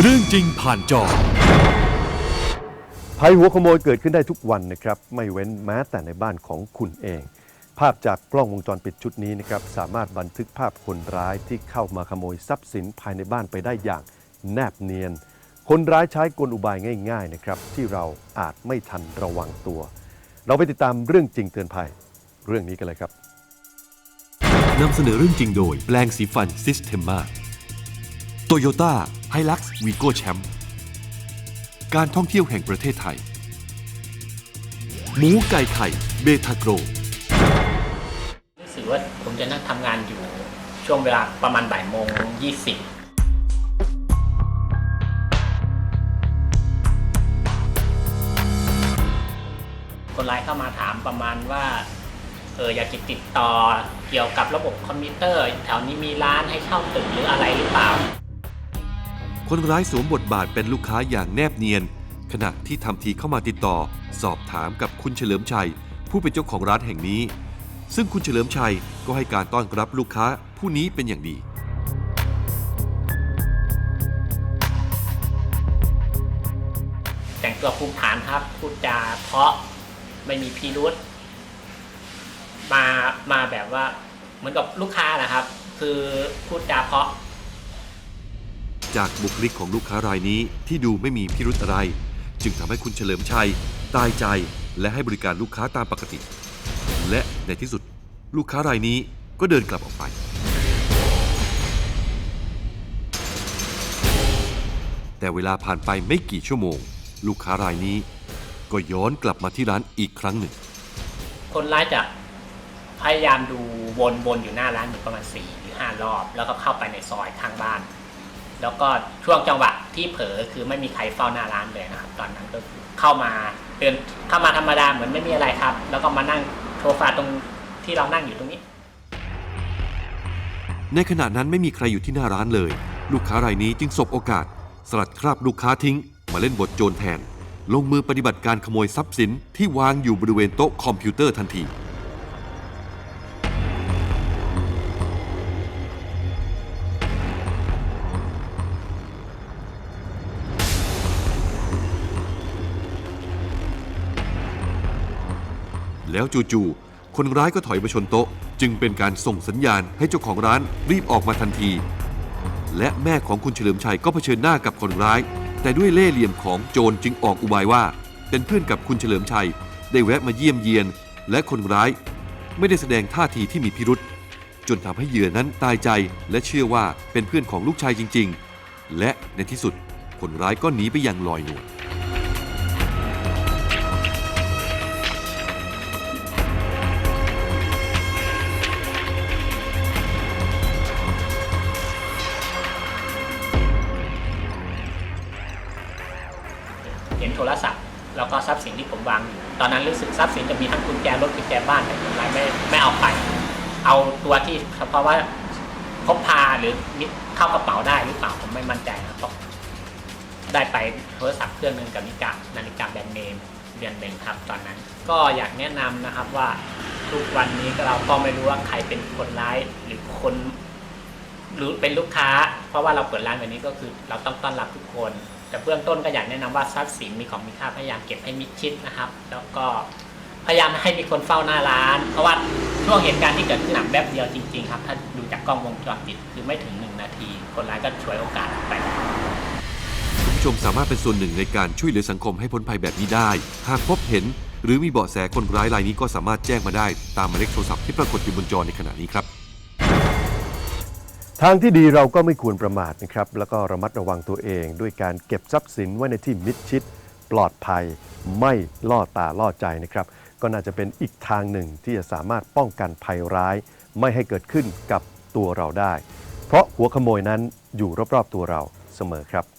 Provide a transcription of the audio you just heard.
เรื่องจริงผ่านจอ ภัยหัวขโมยเกิดขึ้นได้ทุกวันนะครับ ไม่เว้นแม้แต่ในบ้านของคุณเอง ภาพจากกล้องวงจรปิดชุดนี้นะครับ สามารถบันทึกภาพคนร้ายที่เข้ามาขโมยทรัพย์สินภายในบ้านไปได้อย่างแนบเนียน คนร้ายใช้กลอุบายง่ายๆนะครับ ที่เราอาจไม่ทันระวังตัว เราไปติดตามเรื่องจริงเตือนภัย เรื่องนี้กันเลยครับนำเสนอเรื่องจริงโดยแปลงสีฟันซิสเ e ม a โตโยต้า ไฮลักซ์วีโก้แชมป์การท่องเที่ยวแห่งประเทศไทย หมูไก่ไข่เบทาโกรรู้สึกว่าผมจะนั่งทำงานอยู่ช่วงเวลาประมาณบ่ายโมงยี่สิบคนร้ายเข้ามาถามประมาณว่าเอออยากจะติดต่อเกี่ยวกับระบบคอมพิวเตอร์ แถวนี้มีร้านให้เช่าตึกหรืออะไรหรือเปล่า คนร้ายสวมบทบาทเป็นลูกค้าอย่างแนบเนียน ขณะที่ทำทีเข้ามาติดต่อ สอบถามกับคุณเฉลิมชัย ผู้เป็นเจ้าของร้านแห่งนี้ ซึ่งคุณเฉลิมชัยก็ให้การต้อนรับลูกค้าผู้นี้เป็นอย่างดีแต่งตัวภูมิฐานครับพูดจาเพราะไม่มีพิรุษมามาแบบว่าเหมือนกับลูกค้านะครับ คือพูดจาเพราะ จากบุคลิกของลูกค้ารายนี้ที่ดูไม่มีพิรุธอะไร จึงทำให้คุณเฉลิมชัย ตายใจและให้บริการลูกค้าตามปกติ และในที่สุด ลูกค้ารายนี้ก็เดินกลับออกไป แต่เวลาผ่านไปไม่กี่ชั่วโมง ลูกค้ารายนี้ ก็ย้อนกลับมาที่ร้านอีกครั้งหนึ่ง คนร้ายจะพยายามดูวนวนอยู่หน้าร้านอยู่ประมาณ4หรือ5รอบ แล้วก็เข้าไปในซอยข้างบ้าน แล้วก็ช่วงจังหวะที่เผลอคือไม่มีใครเฝ้าหน้าร้านเลยนะครับ ตอนนั้นก็คือเข้ามาเดินเข้ามาธรรมดาเหมือนไม่มีอะไรครับ แล้วก็มานั่งโซฟาตรงที่เรานั่งอยู่ตรงนี้ ในขณะนั้นไม่มีใครอยู่ที่หน้าร้านเลย ลูกค้ารายนี้จึงสบโอกาส สลัดคราบลูกค้าทิ้ง มาเล่นบทโจรแทน ลงมือปฏิบัติการขโมยทรัพย์สินที่วางอยู่บริเวณโต๊ะคอมพิวเตอร์ทันที แล้วจู่ๆคนร้ายก็ถอยมาชนโต๊ะ จึงเป็นการส่งสัญญาณให้เจ้าของร้านรีบออกมาทันที และแม่ของคุณเฉลิมชัยก็เผชิญหน้ากับคนร้าย แต่ด้วยเล่ห์เหลี่ยมของโจรจึงออกอุบายว่า เป็นเพื่อนกับคุณเฉลิมชัย ได้แวะมาเยี่ยมเยียน และคนร้าย ไม่ได้แสดงท่าทีที่มีพิรุษจนทำให้เหยื่อนั้นตายใจและเชื่อว่าเป็นเพื่อนของลูกชายจริง ๆ และในที่สุดคนร้ายก็หนีไปอย่างลอยนวล ห็นโทรศัพท์แล้วก็ทรัพย์สินที่ผมวางอยู่ตอนนั้นรู้สึกทรัพย์สินจะมีทั้งกุญแจรถกุญแจบ้านแต่คนร้ายไม่ไม่เอาไป เอาตัวที่เพราะว่าพกพาหรือเข้ากระเป๋าได้หรือเปล่าผมไม่มั่นใจนะครับได้ไปโทรศัพท์เครื่องหนึ่งกับนิกานาฬิกาแบรนด์เนมเดือนหนึ่งครับ ตอนนั้น ก็อยากแนะนำนะครับว่าทุกวันนี้เราก็ไม่รู้ว่าใครเป็นคนร้ายหรือคนหรือเป็นลูกค้า เพราะว่าเราเปิดร้านแบบนี้ก็คือเราต้องต้อนรับทุกคน แต่เบื้องต้นก็อยากแนะนำว่าทรัพย์สินมีของมีค่าพยายามเก็บให้มิดชิดนะครับ แล้วก็พยายามให้มีคนเฝ้าหน้าร้าน เพราะว่าช่วงเหตุการณ์ที่เกิดขึ้นหนังแป๊บเดียวจริงๆครับ ถ้าดูจากกล้องวงจรปิดคือไม่ถึงหนึ่งนาที คนร้ายก็ช่วยโอกาสไปคุณผู้ชมสามารถเป็นส่วนหนึ่งในการช่วยเหลือสังคมให้พ้นภัยแบบนี้ได้ หากพบเห็น หรือมีเบาะแสคนร้ายรายนี้ก็สามารถแจ้งมาได้ตามหมายเลขโทรศัพท์ที่ปรากฏอยู่บนจอในขณะนี้ครับ ทางที่ดีเราก็ไม่ควรประมาทนะครับ แล้วก็ระมัดระวังตัวเอง ด้วยการเก็บทรัพย์สินไว้ในที่มิดชิด ปลอดภัย ไม่ล่อตาล่อใจนะครับ ก็น่าจะเป็นอีกทางหนึ่งที่จะสามารถป้องกันภัยร้าย ไม่ให้เกิดขึ้นกับตัวเราได้ เพราะหัวขโมยนั้นอยู่รอบๆตัวเราเสมอครับ